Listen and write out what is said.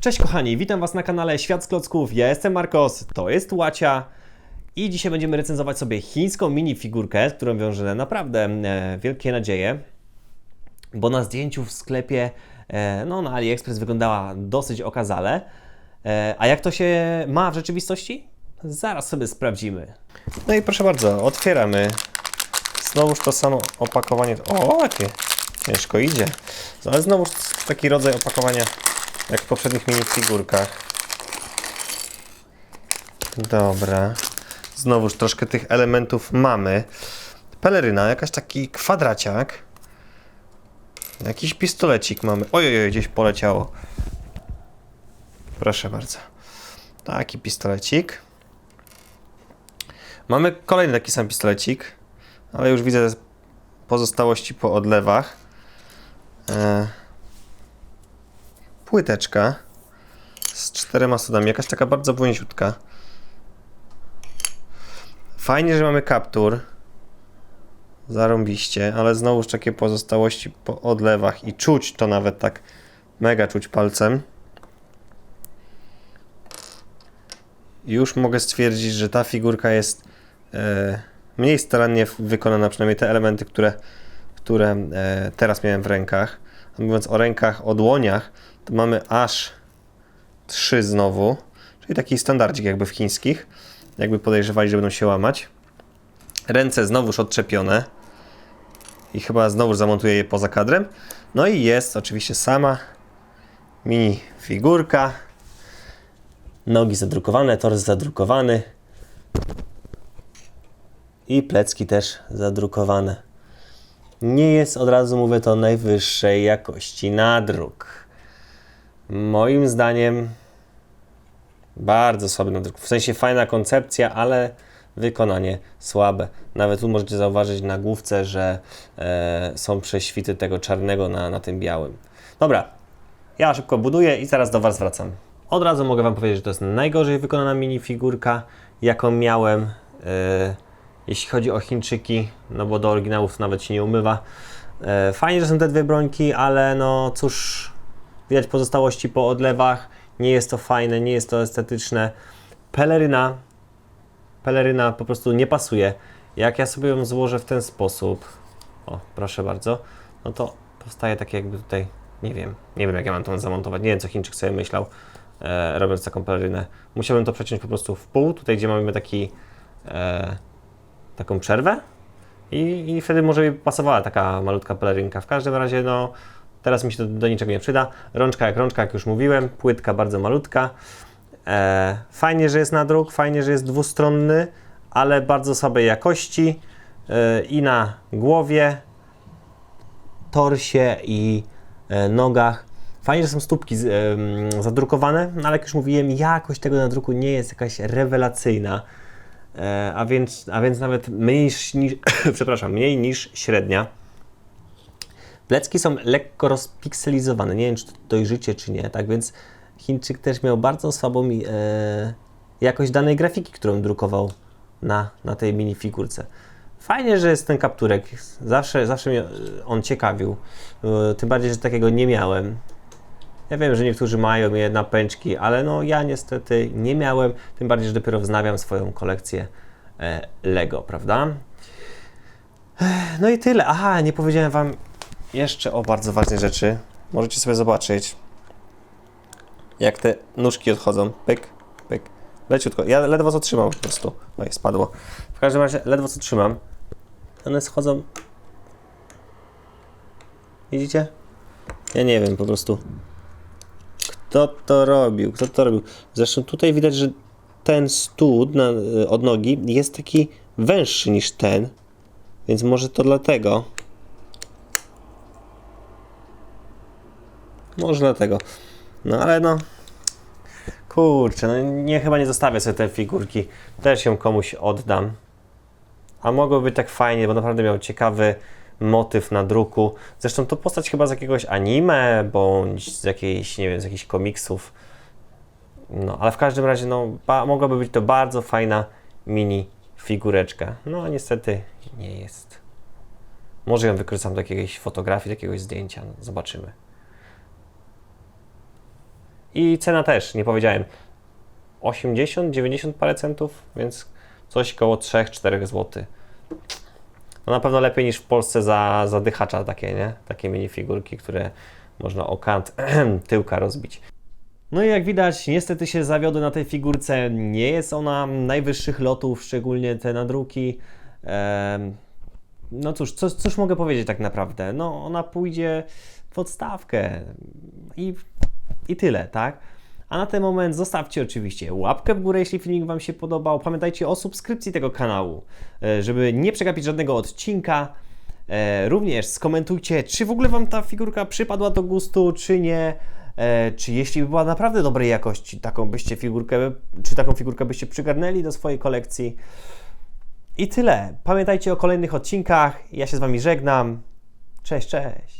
Cześć kochani, witam Was na kanale Świat z Klocków. Ja jestem Marcos, to jest Łacia i dzisiaj będziemy recenzować sobie chińską minifigurkę, z którą wiąże naprawdę e, wielkie nadzieje, bo na zdjęciu w sklepie e, no, na AliExpress wyglądała dosyć okazale. E, a jak to się ma w rzeczywistości? Zaraz sobie sprawdzimy. No i proszę bardzo, otwieramy. Znowuż to samo opakowanie. O, jakie ciężko idzie. Ale znowuż taki rodzaj opakowania jak w poprzednich minifigurkach. Dobra. Znowuż troszkę tych elementów mamy. Peleryna, jakaś taki kwadraciak. Jakiś pistolecik mamy. Ojej, gdzieś poleciało. Proszę bardzo. Taki pistolecik. Mamy kolejny taki sam pistolecik, ale już widzę pozostałości po odlewach. E, płyteczka z czterema sodami, jakaś taka bardzo wąziutka. Fajnie, że mamy kaptur. Zarąbiście, ale znowuż takie pozostałości po odlewach i czuć to nawet tak mega czuć palcem. Już mogę stwierdzić, że ta figurka jest e, mniej starannie wykonana, przynajmniej te elementy, które, które e, teraz miałem w rękach. Mówiąc o rękach, o dłoniach, to mamy aż trzy znowu, czyli taki standardzik jakby w chińskich, jakby podejrzewali, że będą się łamać. Ręce znowuż odczepione i chyba znowu zamontuję je poza kadrem. No i jest oczywiście sama mini figurka. Nogi zadrukowane, tors zadrukowany i plecki też zadrukowane. Nie jest, od razu mówię to, najwyższej jakości nadruk. Moim zdaniem bardzo słaby nadruk. W sensie fajna koncepcja, ale wykonanie słabe. Nawet tu możecie zauważyć na główce, że e, są prześwity tego czarnego na, na tym białym. Dobra, ja szybko buduję i zaraz do Was wracam. Od razu mogę Wam powiedzieć, że to jest najgorzej wykonana minifigurka, jaką miałem. E, jeśli chodzi o Chińczyki, no bo do oryginałów nawet się nie umywa. E, fajnie, że są te dwie brońki, ale no cóż, widać pozostałości po odlewach. Nie jest to fajne, nie jest to estetyczne. Peleryna, peleryna po prostu nie pasuje. Jak ja sobie ją złożę w ten sposób, o proszę bardzo, no to powstaje takie jakby tutaj, nie wiem, nie wiem jak ja mam to zamontować, nie wiem co Chińczyk sobie myślał, e, robiąc taką pelerynę. Musiałbym to przeciąć po prostu w pół, tutaj gdzie mamy taki e, taką przerwę i, i wtedy może by pasowała taka malutka pelerynka. W każdym razie, no, teraz mi się to do niczego nie przyda. Rączka jak rączka, jak już mówiłem, płytka bardzo malutka. E, fajnie, że jest nadruk, fajnie, że jest dwustronny, ale bardzo słabej jakości e, i na głowie, torsie i e, nogach. Fajnie, że są stópki z, e, zadrukowane, no ale jak już mówiłem, jakość tego nadruku nie jest jakaś rewelacyjna. E, a więc, a więc nawet mniej niż, przepraszam, mniej niż średnia. Plecki są lekko rozpikselizowane. Nie wiem, czy to dojrzycie, czy nie. Tak więc Chińczyk też miał bardzo słabą e, jakość danej grafiki, którą drukował na, na tej minifigurce. Fajnie, że jest ten kapturek. Zawsze, zawsze mnie on ciekawił. E, tym bardziej, że takiego nie miałem. Ja wiem, że niektórzy mają je na pęczki, ale no ja niestety nie miałem, tym bardziej, że dopiero wznawiam swoją kolekcję e, Lego, prawda? No i tyle. Aha, nie powiedziałem Wam jeszcze o bardzo ważnej rzeczy. Możecie sobie zobaczyć, jak te nóżki odchodzą. Pyk, pyk. Leciutko. Ja ledwo co trzymam po prostu. No i spadło. W każdym razie ledwo co trzymam. One schodzą. Widzicie? Ja nie wiem po prostu. Kto to robił? Kto to robił? Zresztą tutaj widać, że ten stód na, od nogi jest taki węższy niż ten, więc może to dlatego. Może dlatego. No ale no. Kurczę, no nie chyba nie zostawię sobie tej figurki. Też ją komuś oddam. A mogło być tak fajnie, bo naprawdę miał ciekawy motyw na druku. Zresztą to postać chyba z jakiegoś anime, bądź z jakiejś, nie wiem, z jakichś komiksów. No, ale w każdym razie, no, mogłaby być to bardzo fajna mini figureczka. No, a niestety nie jest. Może ją wykorzystam do jakiejś fotografii, do jakiegoś zdjęcia. No, zobaczymy. I cena też, nie powiedziałem. 80, 90 parę centów, więc coś koło 3-4 zł. No na pewno lepiej niż w Polsce za, za dychacza takie, nie? Takie minifigurki, które można o kant tyłka rozbić. No i jak widać, niestety się zawiodłem na tej figurce. Nie jest ona najwyższych lotów, szczególnie te nadruki. Em, no cóż, co, cóż mogę powiedzieć tak naprawdę? No ona pójdzie w odstawkę i, i tyle, tak? A na ten moment zostawcie oczywiście łapkę w górę, jeśli filmik Wam się podobał. Pamiętajcie o subskrypcji tego kanału, e, żeby nie przegapić żadnego odcinka. E, Również skomentujcie, czy w ogóle Wam ta figurka przypadła do gustu, czy nie. E, Czy jeśli by była naprawdę dobrej jakości, taką byście figurkę, czy taką figurkę byście przygarnęli do swojej kolekcji. I tyle. Pamiętajcie o kolejnych odcinkach. Ja się z Wami żegnam. Cześć, cześć.